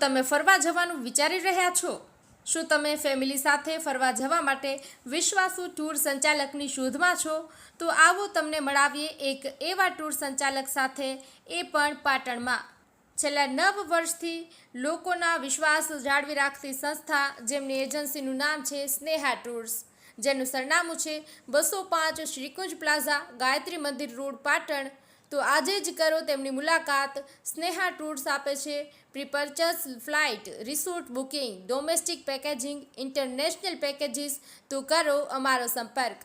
તમે ફરવા જવાનું વિચારી રહ્યા છો? શું તમે ફેમિલી સાથે ફરવા જવા માટે વિશ્વાસુ ટૂર સંચાલકની શોધમાં છો? તો આવો તમને મળાવીએ એક એવા ટૂર સંચાલક સાથે, એ પણ પાટણમાં. છેલ્લા નવ વર્ષથી લોકોના વિશ્વાસ જાળવી રાખતી સંસ્થા, જેમની એજન્સીનું નામ છે સ્નેહા ટૂર્સ જેનું સરનામું છે બસો પાંચ શ્રીકુંજ પ્લાઝા, ગાયત્રી મંદિર રોડ, પાટણ. તો આજે જ કરો તેમની મુલાકાત. સ્નેહા ટૂર્સ આપે છે. પ્રિપર્ચસ flight, resort booking, domestic packaging, international packages, તો કરો અમારો સંપર્ક.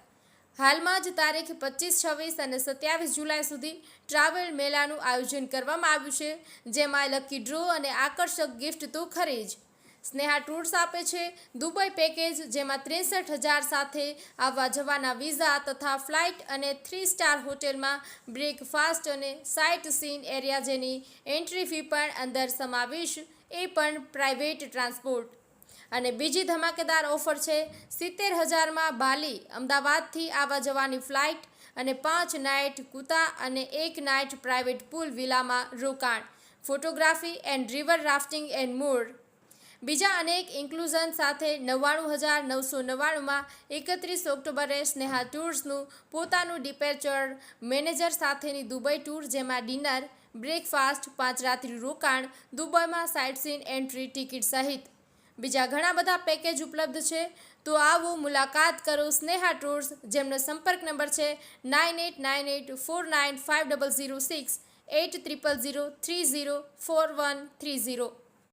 હાલમાં જ તારીખ પચીસ, છવ્વીસ અને સત્યાવીસ જુલાઈ સુધી ટ્રાવેલ મેળાનું આયોજન કરવામાં આવ્યું છે. જેમાં લકી ડ્રો અને આકર્ષક ગિફ્ટ તો ખરી જ. સ્નેહા ટૂર્સ આપે છે. દુબઈ પેકેજ, જેમાં ત્રેસઠ હજાર સાથે આવવા જવાના વિઝા તથા ફ્લાઇટ અને થ્રી સ્ટાર હોટેલમાં બ્રેકફાસ્ટ અને સાઇટ સીન એરિયા જેની એન્ટ્રી ફી પણ અંદર સમાવીશ, એ પણ પ્રાઇવેટ ટ્રાન્સપોર્ટ. અને બીજી ધમાકેદાર ઓફર છે, સિત્તેર હજારમાં બાલી, અમદાવાદથી આવવા જવાની ફ્લાઇટ અને પાંચ નાઇટ કુતા અને એક નાઇટ પ્રાઇવેટ પુલ વિલામાં રોકાણ. Photography and river rafting and more. બીજા અનેક ઇન્ક્લુઝન સાથે નવ્વાણું હજાર નવસો નવ્વાણુંમાં એકત્રીસ ઓક્ટોબરે સ્નેહા ટૂર્સનું પોતાનું ડિપેચર મેનેજર સાથેની દુબઈ ટૂર જેમાં ડિનર બ્રેકફાસ્ટ પાંચ રાત્રિ રોકાણ, દુબઈમાં સાઇટસીન એન્ટ્રી ટિકિટ સહિત. બીજા ઘણા બધા પેકેજ ઉપલબ્ધ છે. તો આવો મુલાકાત કરો સ્નેહા ટૂર્સ, જેમનો સંપર્ક નંબર છે nine eight nine eight four nine five double zero six, eight triple zero three zero four one three zero.